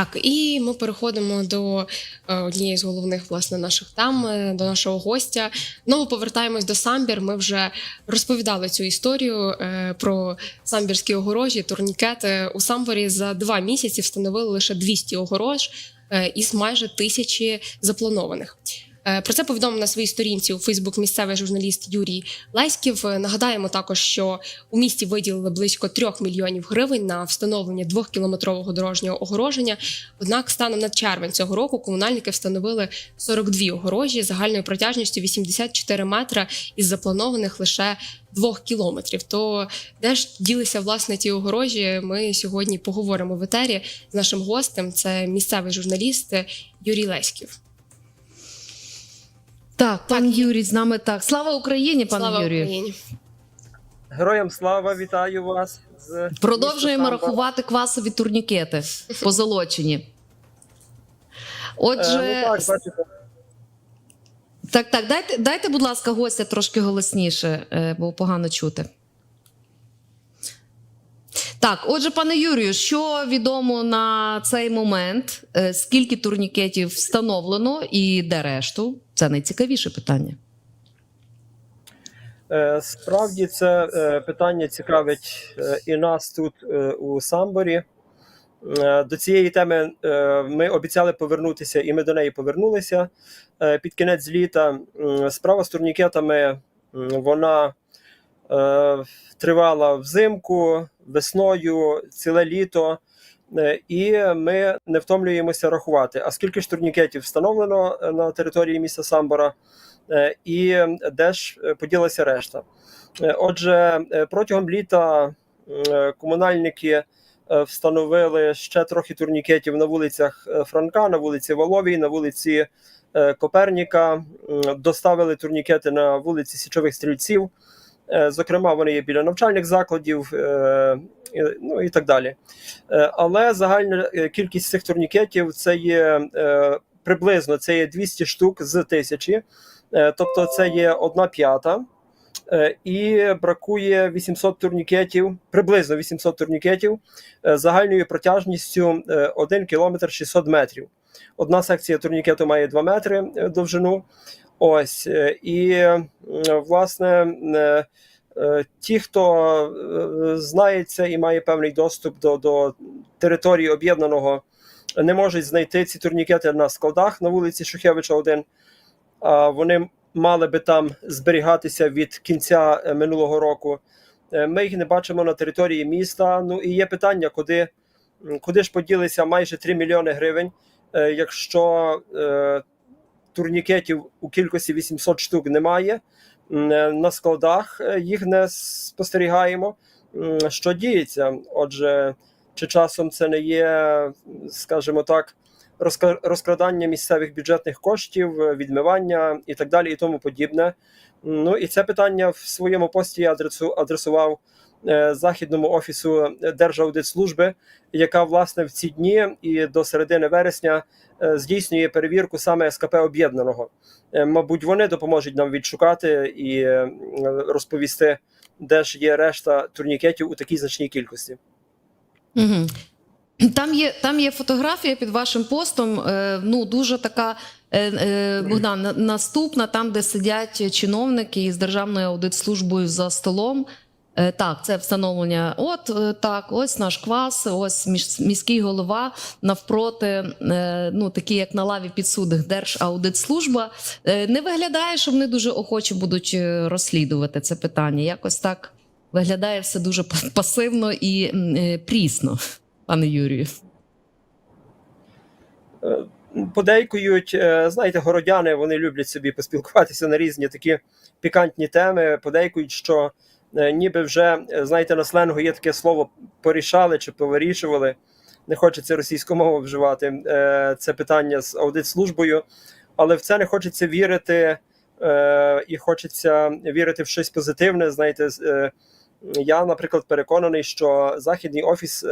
Так, і ми переходимо до е, однієї з головних власне наших там, е, до нашого гостя. Знову повертаємось до самбір. Ми вже розповідали цю історію е, про самбірські огорожі, турнікети. У самборі за два місяці встановили лише 200 огорож із майже тисячі запланованих. Е, Про це повідомив на своїй сторінці у Фейсбук місцевий журналіст Юрій Леськів. Е, Нагадаємо також, що у місті виділили близько трьох мільйонів гривень на встановлення двохкілометрового дорожнього огороження. Однак, станом на червень цього року комунальники встановили 42 огорожі загальною протяжністю 84 метра із запланованих лише двох кілометрів. То де ж ділися власне ті огорожі? Ми сьогодні поговоримо в етері з нашим гостем. Це місцевий журналіст Юрій Леськів. Так, пан Юрій з нами так. Слава Україні, пане Слава Юрію. Україні! Героям слава, вітаю вас. З Продовжуємо рахувати квасові турнікети позолочені. Отже, Е, ну, так, бачите, так, так, дайте, дайте, будь ласка, гостя трошки голосніше, е, бо погано чути. Так, отже, пане Юрію, що відомо на цей момент? Е, Скільки турнікетів встановлено і де решту? Це найцікавіше питання. е, справді це е, питання цікавить е, і нас тут у Самборі. До цієї теми ми обіцяли повернутися, і ми до неї повернулися під кінець літа. Справа з турнікетами вона тривала взимку, весною, ціле літо. Е, І ми не втомлюємося рахувати. А скільки ж турнікетів встановлено е, на території міста Самбора, е, і де ж поділася решта? Отже, протягом літа комунальники встановили ще трохи турнікетів на вулицях Франка, на вулиці Воловій, на вулиці Коперніка. Доставили турнікети на вулиці Січових Стрільців. Зокрема, вони є біля навчальних закладів, ну і так далі. Е, Але загальна е, кількість цих турнікетів це є е, приблизно це є 200 штук з тисячі, тобто це є одна п'ята. І бракує 800 турнікетів, приблизно 800 турнікетів загальною протяжністю е, 1 км 600 метрів. Одна секція турнікету має 2 метри довжину. Ось і власне ті, хто е, знається і має певний доступ до, до території об'єднаного, не можуть знайти ці турнікети на складах на вулиці Шухевича 1. А вони мали би там зберігатися від кінця е, минулого року. Е, Ми їх не бачимо на території міста. Ну і є питання, куди, куди ж поділися майже 3 мільйони гривень, е, якщо е, турнікетів у кількості 800 штук немає. Е, На складах е, їх не спостерігаємо. Що діється? Отже, чи часом це не є, скажімо так, розкрадання місцевих бюджетних коштів, е, відмивання і так далі, і тому подібне. Ну і це питання в своєму пості я адресу адресував е, західному офісу Держаудитслужби, яка власне в ці дні і до середини вересня е, здійснює перевірку саме СКП об'єднаного. Мабуть, вони допоможуть нам відшукати і розповісти, де ж є решта турнікетів у такій значній кількості. Угу. Там є, там є фотографія під вашим постом. Е, ну дуже така е, е, Богдан, наступна, там, де сидять чиновники із Державною аудитслужбою за столом. Так, це встановлення. От так, ось наш квас, ось міський голова навпроти, ну такі як на лаві підсудних Держаудитслужба. Не виглядає, що вони дуже охоче будуть розслідувати це питання. Якось так виглядає все дуже па- пасивно і прісно, пане Юрію. Е, Подейкують, е, знаєте, городяни вони люблять собі поспілкуватися на різні такі пікантні теми. Подейкують, що е, ніби вже знаєте, на сленгу є таке слово порішали чи повирішували. Не хочеться російську мову вживати. Це питання з аудитслужбою, але в це не хочеться вірити, і хочеться вірити в щось позитивне. Знаєте, я, наприклад, переконаний, що західний офіс е,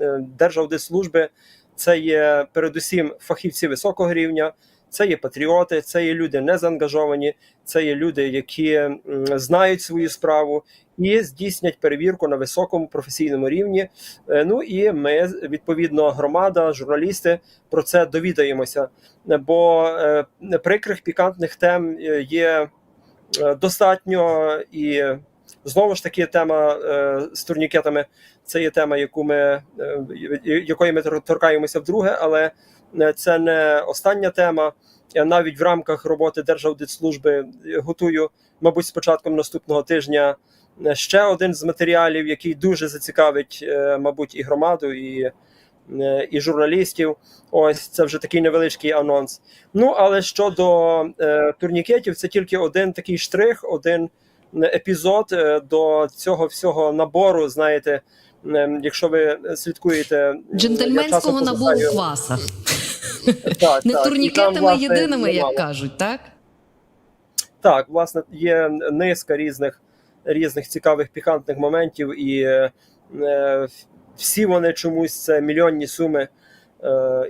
е, Держаудитслужби це є передусім фахівці високого рівня, Це є патріоти, це є люди не заангажовані, це є люди, які знають свою справу і здійснять перевірку на високому професійному рівні. Е, Ну і ми, відповідно, громада, журналісти про це довідаємося. Бо прикрих пікантних тем є достатньо і. Знову ж таки, тема е, з турнікетами це є тема, яку ми, е, якої ми торкаємося вдруге, але е, це не остання тема. Я навіть в рамках роботи Держаудитслужби готую, мабуть, з початком наступного тижня е, ще один з матеріалів, який дуже зацікавить, е, мабуть, і громаду, і, е, і журналістів. Ось це вже такий невеличкий анонс. Ну але щодо е, турнікетів, це тільки один такий штрих, один епізод е, до цього всього набору. Знаєте, якщо ви слідкуєте Джентльменського набору кваса. Так, Не так, турнікетами там, власне, єдиними, як немало. кажуть, так? Так, власне, є низка різних різних цікавих пікантних моментів, і е, е, всі вони чомусь це мільйонні суми,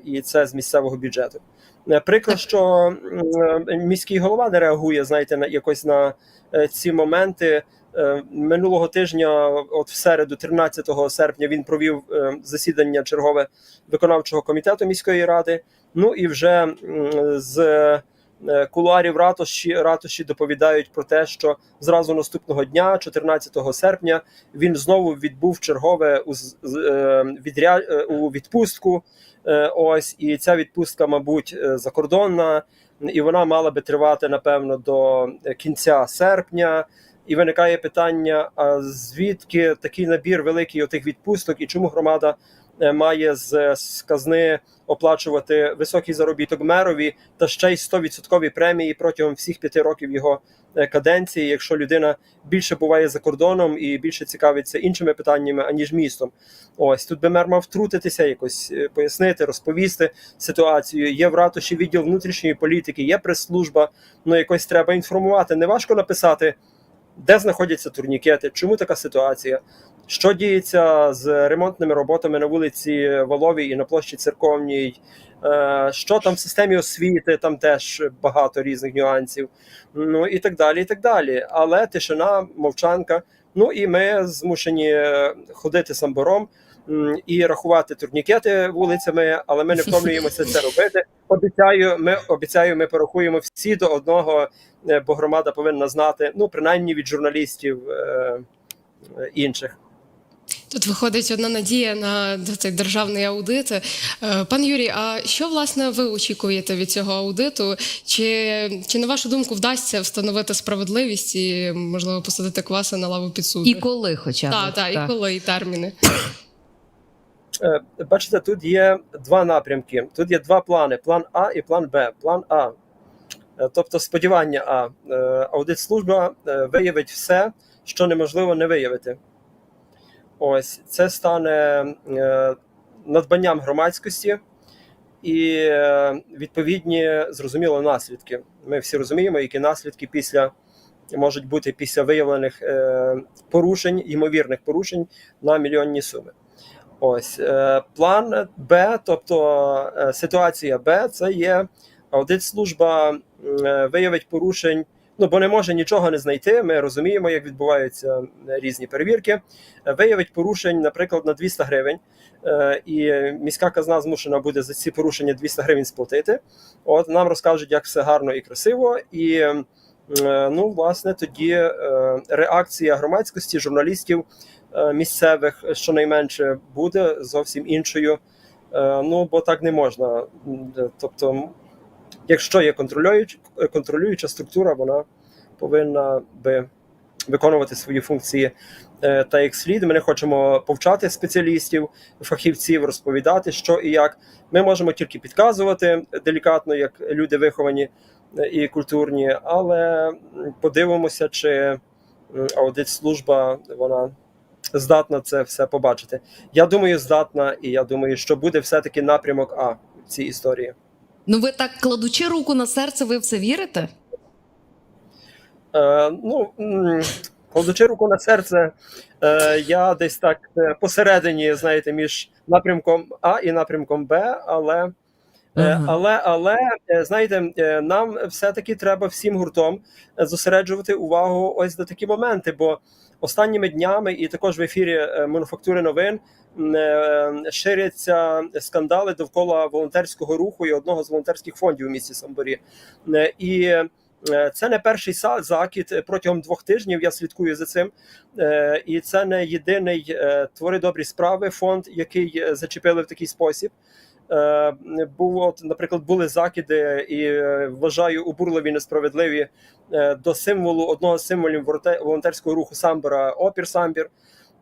і це з місцевого бюджету. Е, Прикро, що е, міський голова не реагує, знаєте, на якось на е, ці моменти. Минулого тижня, от в середу, 13 серпня, він провів засідання чергове виконавчого комітету міської ради. Ну і вже з кулуарів ратуші, ратуші доповідають про те, що зразу наступного дня, 14 серпня, він знову відбув чергове у, е, відря, е, у відпустку. Е, Ось і ця відпустка, мабуть, е, закордонна, і вона мала би тривати напевно до кінця серпня. І виникає питання: а звідки такий набір великий отих відпусток, і чому громада е, має з, з казни оплачувати високий заробіток мерові та ще й 100% премії протягом всіх п'яти років його е, каденції, якщо людина більше буває за кордоном і більше цікавиться іншими питаннями аніж містом. Ось тут би мер мав втрутитися, якось е, пояснити, розповісти ситуацію. Є в ратуші відділ внутрішньої політики, є прес-служба. Ну якось треба інформувати. Не важко написати, де знаходяться турнікети, чому така ситуація. Що діється з ремонтними роботами на вулиці Воловій і на площі Церковній? Е, Що там в системі освіти? Там теж багато різних нюансів. Ну і так далі. і так далі. Але тишина, мовчанка. Ну і ми змушені е, ходити самбором і рахувати турнікети вулицями, але ми не втомлюємося це робити. Обіцяю, ми обіцяю, ми порахуємо всі до одного, е, бо громада повинна знати, ну принаймні від журналістів інших. Тут виходить одна надія на цей державний аудит. Е, Пан Юрій, а що власне ви очікуєте від цього аудиту? Чи, чи на вашу думку вдасться встановити справедливість і можливо посадити кваса на лаву І коли хоча б. Так, так, і коли і терміни. Е, Бачите, тут є два напрямки. Тут є два плани: план А і план Б. План А, е, тобто сподівання А. Аудит-служба е, виявить все, що неможливо не виявити. Ось це стане е, надбанням громадськості і е, відповідні зрозуміло наслідки. Ми всі розуміємо, які наслідки після можуть бути після виявлених е, порушень, ймовірних порушень на мільйонні суми. Ось план Б, тобто ситуація Б, це є аудит-служба е, виявить порушень. Ну, бо не може нічого не знайти. Ми розуміємо, як відбуваються е, різні перевірки. Е, Виявить порушень, наприклад, на 200 гривень, е, і міська казна змушена буде за ці порушення 200 гривень сплатити. От нам розкажуть, як все гарно і красиво, і ну, власне, тоді реакція громадськості, журналістів місцевих, щонайменше, буде зовсім іншою. Ну, бо так не можна. Тобто, якщо є контролююча, структура, вона повинна би виконувати свої функції е, та як слід. Ми не хочемо повчати спеціалістів, фахівців, розповідати, що і як. Ми можемо тільки підказувати делікатно, як люди виховані е, і культурні, але подивимося, чи аудит-служба вона здатна це все побачити. Я думаю, здатна, і я думаю, що буде все-таки напрямок А в цій історії. Ну ви так кладучи руку на серце, ви в це вірите? Е, ну, кладучи руку на серце, е, я десь так е, посередині, знаєте, між напрямком А і напрямком Б, але Ага. Але, але е, знаєте, е, нам все-таки треба всім гуртом е, зосереджувати увагу ось на такі моменти. Бо останніми днями, і також в ефірі е, мануфактури новин е, ширяться скандали довкола волонтерського руху і одного з волонтерських фондів у місті Самборі. Е, І е, це не перший закид протягом двох тижнів. Я слідкую за цим. Е, І це не єдиний е, твори добрі справи фонд, який е, зачепили в такий спосіб. Е, Був от, наприклад, були закиди, і е, вважаю обурливі, несправедливі е, до символу одного з символів волонте- волонтерського руху Самбора, опір Самбір.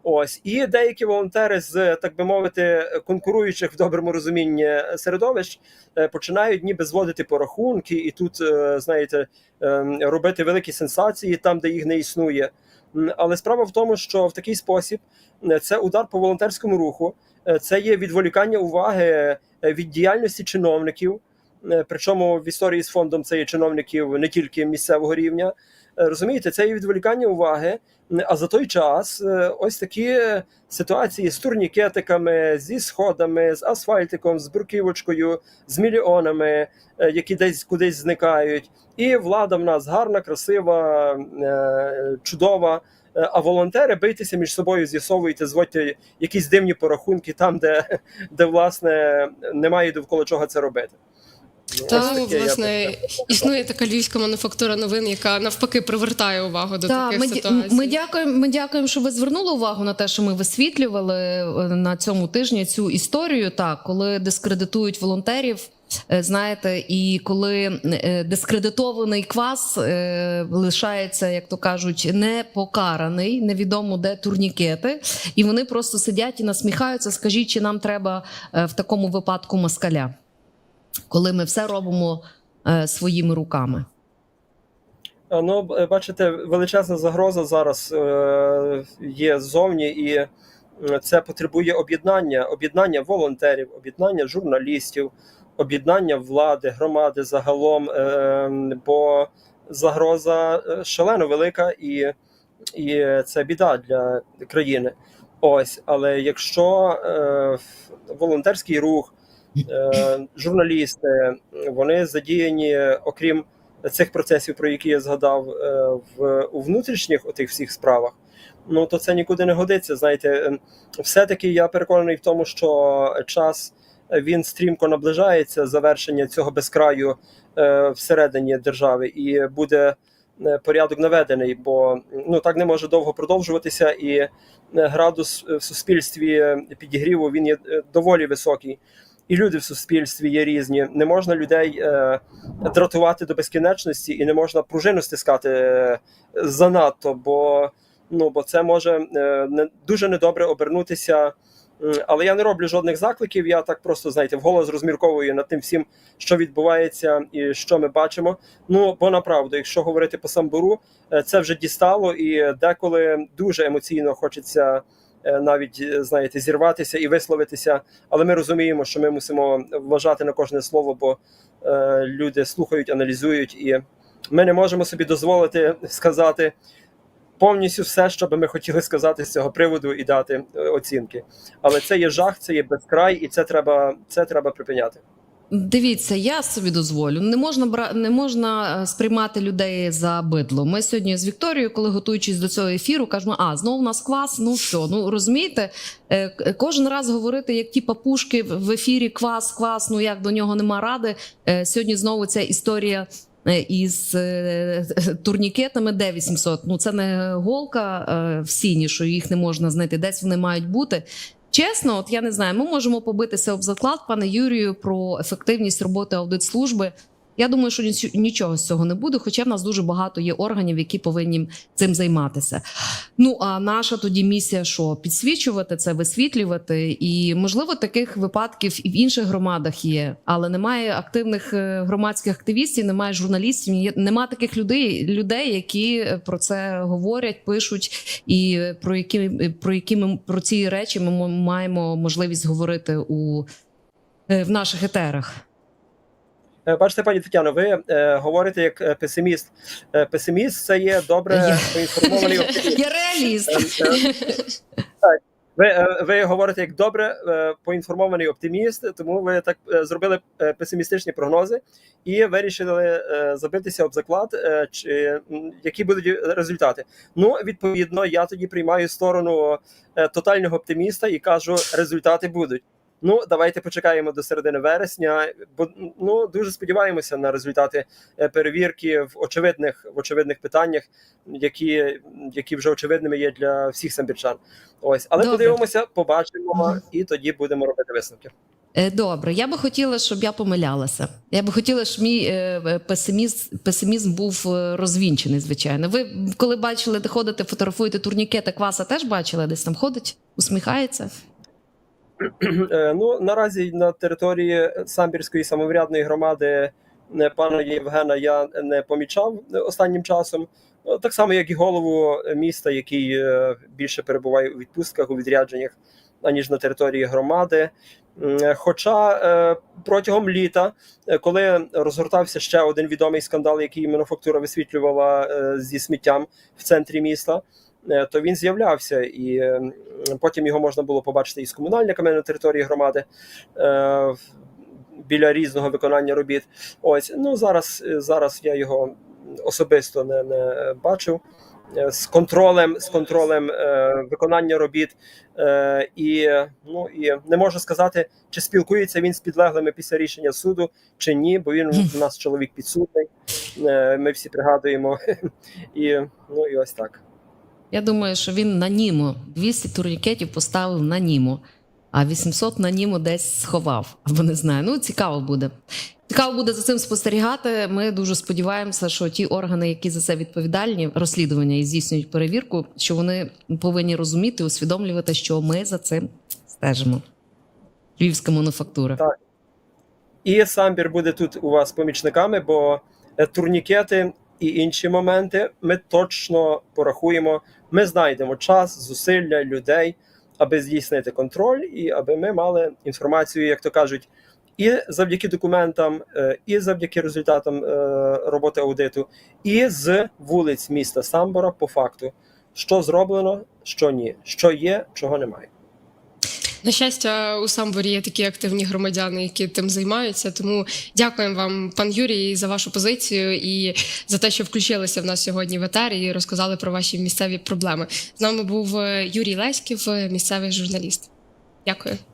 Ось і деякі волонтери з так би мовити конкуруючих в доброму розумінні середовищ починають ніби зводити порахунки, і тут знаєте робити великі сенсації там, де їх не існує. Але справа в тому, що в такий спосіб це удар по волонтерському руху, це є відволікання уваги від діяльності чиновників. Е, Причому в історії з фондом це є чиновників не тільки місцевого рівня. Е, Розумієте, це є відволікання уваги. А за той час е, ось такі ситуації з турнікетиками, зі сходами, з асфальтиком, з бруківочкою, з мільйонами, е, які десь кудись зникають. І влада в нас гарна, красива, е, чудова. Е, А волонтери бийтеся між собою, з'ясовуйте, зводьте якісь дивні порахунки там, де, де власне немає довкола чого це робити. Ну, Та таке власне існує така львівська мануфактура новин, яка навпаки привертає увагу до Так, таких ми, ситуацій. ми дякуємо. Ми дякуємо, що ви звернули увагу на те, що ми висвітлювали е, на цьому тижні цю історію. Так, коли дискредитують волонтерів. Е, Знаєте, і коли е, дискредитований квас е, лишається, як то кажуть, не покараний, невідомо де турнікети, і вони просто сидять і насміхаються. Скажіть, чи нам треба в такому випадку москаля, коли ми все робимо своїми руками? Ну, бачите, величезна загроза зараз є ззовні, і це потребує об'єднання, об'єднання волонтерів, об'єднання журналістів, об'єднання влади, громади загалом, е, бо загроза е, шалено велика, і, і це біда для країни. Ось, але якщо е, волонтерський рух, журналісти, вони задіяні, окрім цих процесів, про які я згадав в у внутрішніх отих всіх справах, ну то це нікуди не годиться. Знаєте, Е, все-таки я переконаний в тому, що час він стрімко наближається завершення цього безкраю е, всередині держави, і буде е, порядок наведений, бо ну так не може довго продовжуватися, і е, градус в суспільстві підігріву він є доволі високий. І люди в суспільстві є різні. Не можна людей е, дратувати до безкінечності, і не можна пружину стискати е, занадто, бо ну бо це може е, не дуже недобре обернутися. М, Але я не роблю жодних закликів. Я так просто знаєте, вголос розмірковую над тим всім, що відбувається і що ми бачимо. Ну бо направду, якщо говорити по самбуру, е, це вже дістало, і деколи дуже емоційно хочеться е, навіть е, знаєте зірватися і висловитися. Але ми розуміємо, що ми мусимо вважати на кожне слово, бо е, люди слухають, аналізують, і ми не можемо собі дозволити сказати повністю все, що би ми хотіли сказати з цього приводу, і дати е, оцінки. Але це є жах, це є безкрай, і це треба, це треба припиняти. Дивіться, я собі дозволю. Не можна бра... не можна е, сприймати людей за бидло. Ми сьогодні з Вікторією, коли готуючись до цього ефіру, кажемо: а знову у нас квас. Ну що? Ну розумієте, Е, кожен раз говорити, як ті папушки в ефірі квас, квас. Ну як до нього нема ради. Сьогодні знову ця історія. Е, Із е, турнікетами де 800. Ну це не голка е, в сіні, що їх не можна знайти. Десь вони мають бути. Чесно, от я не знаю, ми можемо побитися об заклад, пане Юрію, про ефективність роботи аудитслужби. Я думаю, що нічого з цього не буде, хоча в нас дуже багато є органів, які повинні цим займатися. Ну а наша тоді місія, що підсвічувати це, висвітлювати, і можливо таких випадків і в інших громадах є, але немає активних е, громадських активістів, немає журналістів, є- нема таких людей, людей, які про це говорять, пишуть, і про які про які ми про ці речі ми маємо можливість говорити у е, в наших етерах. Е, Бачите, пані Тетяно, ви е, говорите як е, песиміст. Е, песиміст це є добре поінформований оптиміст. Я реаліст. Е, Ви, ви говорите як добре поінформований оптиміст, тому ви так зробили песимістичні прогнози і вирішили забитися об заклад, чи які будуть результати. Ну, відповідно, я тоді приймаю сторону тотального оптиміста і кажу, результати будуть. Ну, давайте почекаємо до середини вересня, бо ну дуже сподіваємося на результати е, перевірки в очевидних в очевидних питаннях, які, які вже очевидними є для всіх самбірчан. Ось, але Добре. подивимося, побачимо, і тоді будемо робити висновки. Е, Добре, я би хотіла, щоб я помилялася. Я би хотіла, щоб мій е, песимізм, песимізм був розвінчений, звичайно. Ви коли бачили, де ходите, фотографуєте турнікети, кваса теж бачили, десь там ходить, усміхається. Е, Ну наразі на території самбірської самоврядної громади е, пана Євгена я не помічав останнім часом. Е, Так само, як і голову міста, який е, більше перебуває у відпустках у відрядженнях, аніж на території громади. Хоча протягом літа, коли розгортався ще один відомий скандал, який мануфактура висвітлювала зі сміттям в центрі міста, то він з'являвся, і е, потім його можна було побачити із комунальниками на території громади е, біля різного виконання робіт. Ось ну зараз, е, зараз я його особисто не, не бачив. Е, З контролем, з контролем е, виконання робіт, е, і ну і не можу сказати, чи спілкується він з підлеглими після рішення суду, чи ні, бо він у нас чоловік підсудний. Е, ми всі пригадуємо, і ну і ось так. Я думаю, що він на Німо 200 турнікетів поставив на Німо, а 800 на Німо десь сховав. Або не знаю. Ну, цікаво буде. Цікаво буде за цим спостерігати. Ми дуже сподіваємося, що ті органи, які за це відповідальні, розслідування і здійснюють перевірку, що вони повинні розуміти, усвідомлювати, що ми за цим стежимо. Львівська мануфактура. Так. І самбір буде тут у вас помічниками, бо е, турнікети і інші моменти ми точно порахуємо. Ми знайдемо час, зусилля людей, аби здійснити контроль, і аби ми мали інформацію, як то кажуть, і завдяки документам, е, і завдяки результатам е, роботи аудиту, і з вулиць міста Самбора по факту, що зроблено, що ні, що є, чого немає. На щастя, у Самборі є такі активні громадяни, які тим займаються. Тому дякуємо вам, пан Юрій, за вашу позицію і за те, що включилися в нас сьогодні в етері і розказали про ваші місцеві проблеми. З нами був е, Юрій Леськів, е, місцевий журналіст. Дякую.